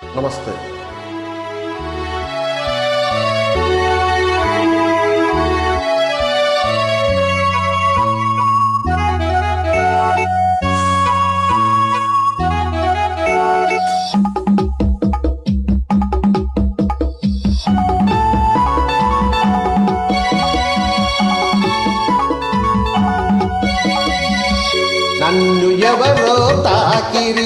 నమస్తే. నన్ను ఎవరో తాకిరి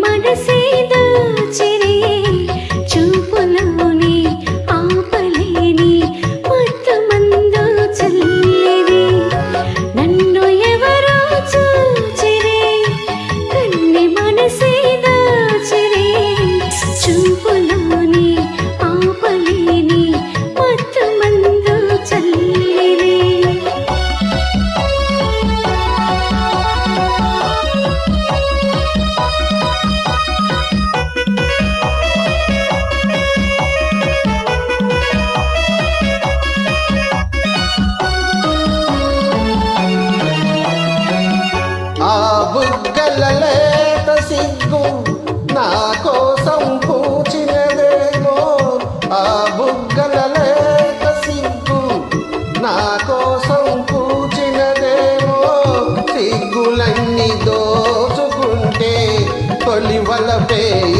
मनसे నా కోసం పూచినదేమో ఆ బుగ్గల లేత సిగ్గు నా కోసం పూచినదేమో సిగ్గులన్నీ దోచుకుంటే వల్ల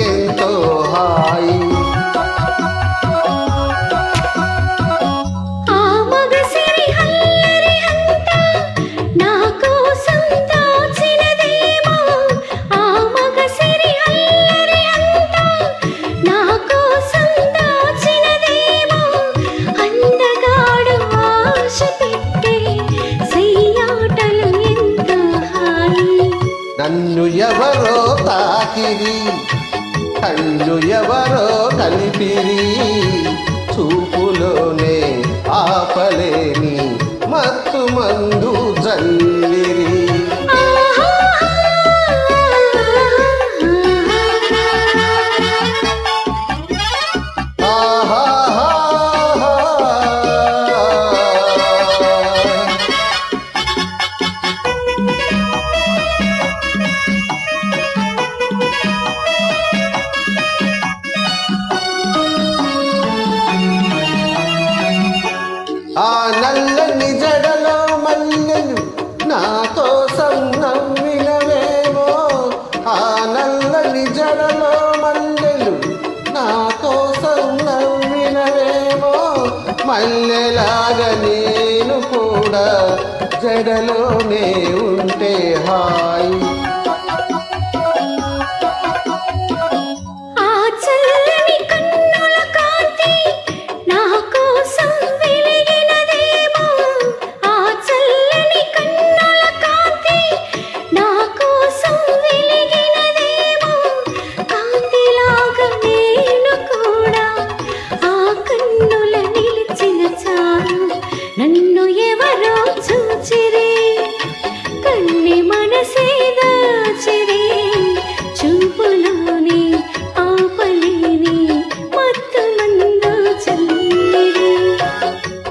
ఎంతో కన్ను ఎవరో తాకిరి. కన్ను ఎవరో కలిపిరి చూపులోనే ఆపలే పల్లెలాగా నేను కూడా జడలోనే ఉంటే హాయి.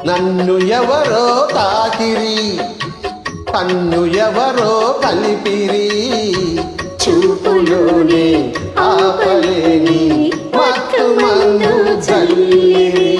నన్ను ఎవరో తాకిరి కన్ను ఎవరో కలిపిరి. చూపులోనే ఆపలేని మత్తు మందు చల్లిరి